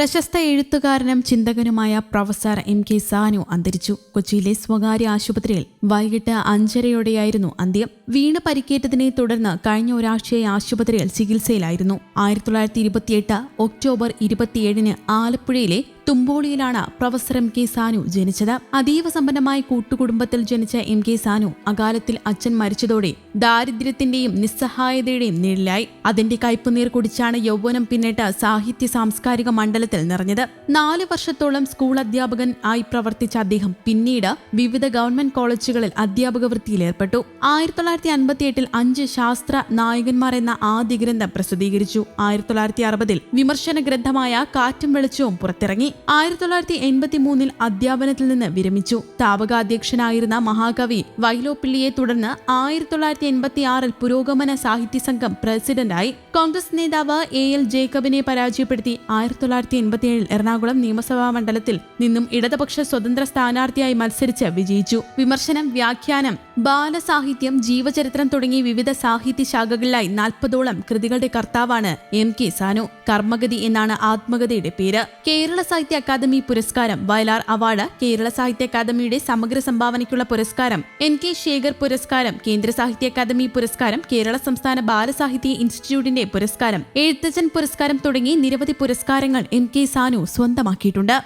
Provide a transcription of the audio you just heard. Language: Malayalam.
പ്രശസ്ത എഴുത്തുകാരനും ചിന്തകനുമായ പ്രൊഫസർ എം കെ സാനു അന്തരിച്ചു. കൊച്ചിയിലെ സ്വകാര്യ ആശുപത്രിയിൽ വൈകിട്ട് അഞ്ചരയോടെയായിരുന്നു അന്ത്യം. വീണ് പരിക്കേറ്റതിനെ തുടർന്ന് കഴിഞ്ഞ ഒരാഴ്ചയായി ആശുപത്രിയിൽ ചികിത്സയിലായിരുന്നു. ആയിരത്തി തൊള്ളായിരത്തി ഇരുപത്തിയെട്ട് ഒക്ടോബർ ഇരുപത്തിയേഴിന് ആലപ്പുഴയിലെ തുമ്പോളിയിലാണ് പ്രൊഫസർ എം കെ സാനു ജനിച്ചത്. അതീവ സമ്പന്നമായ കൂട്ടുകുടുംബത്തിൽ ജനിച്ച എം കെ സാനു അകാലത്തിൽ അച്ഛൻ മരിച്ചതോടെ ദാരിദ്ര്യത്തിന്റെയും നിസ്സഹായതയുടെയും നിഴലായി. അതിന്റെ കയ്പുനീർ കുടിച്ചാണ് യൗവനം പിന്നിട്ട് സാഹിത്യ സാംസ്കാരിക മണ്ഡലത്തിൽ നിറഞ്ഞത്. നാല് വർഷത്തോളം സ്കൂൾ അധ്യാപകൻ ആയി പ്രവർത്തിച്ച അദ്ദേഹം പിന്നീട് വിവിധ ഗവൺമെന്റ് കോളേജുകളിൽ അധ്യാപക വൃത്തിയിൽ ഏർപ്പെട്ടു. ആയിരത്തി തൊള്ളായിരത്തി അൻപത്തി എട്ടിൽ അഞ്ച് ശാസ്ത്ര നായകന്മാർ എന്ന ആദ്യ ഗ്രന്ഥം പ്രസിദ്ധീകരിച്ചു. ആയിരത്തി തൊള്ളായിരത്തി അറുപതിൽ വിമർശന ഗ്രന്ഥമായ കാറ്റും വെളിച്ചവും പുറത്തിറങ്ങി. ആയിരത്തി തൊള്ളായിരത്തി എൺപത്തി മൂന്നിൽ അധ്യാപനത്തിൽ നിന്ന് വിരമിച്ചു. താപകാധ്യക്ഷനായിരുന്ന മഹാകവി വൈലോപ്പിള്ളിയെ തുടർന്ന് ആയിരത്തി തൊള്ളായിരത്തി എൺപത്തി ആറിൽ പുരോഗമന സാഹിത്യ സംഘം പ്രസിഡന്റായി കോൺഗ്രസ് നേതാവ് എ എൽ ജേക്കബിനെ പരാജയപ്പെടുത്തി ആയിരത്തി തൊള്ളായിരത്തി എൺപത്തിയേഴിൽ എറണാകുളം നിയമസഭാ മണ്ഡലത്തിൽ നിന്നും ഇടതുപക്ഷ സ്വതന്ത്ര സ്ഥാനാർത്ഥിയായി മത്സരിച്ച് വിജയിച്ചു. വിമർശനം വ്യാഖ്യാനം ബാലസാഹിത്യം ജീവചരിത്രം തുടങ്ങി വിവിധ സാഹിത്യ ശാഖകളിലായി നാൽപ്പതോളം കൃതികളുടെ കർത്താവാണ് എം കെ സാനു. കർമ്മഗതി എന്നാണ് ആത്മഗതിയുടെ പേര്. കേരള സാഹിത്യ അക്കാദമി പുരസ്കാരം വയലാർ അവാർഡ് കേരള സാഹിത്യ അക്കാദമിയുടെ സമഗ്ര സംഭാവനയ്ക്കുള്ള പുരസ്കാരം എൻ കെ ശേഖർ പുരസ്കാരം കേന്ദ്ര സാഹിത്യ അക്കാദമി പുരസ്കാരം കേരള സംസ്ഥാന ബാലസാഹിത്യ ഇൻസ്റ്റിറ്റ്യൂട്ടിന്റെ പുരസ്കാരം എഴുത്തച്ഛൻ പുരസ്കാരം തുടങ്ങി നിരവധി പുരസ്കാരങ്ങൾ എം കെ സാനു സ്വന്തമാക്കിയിട്ടുണ്ട്.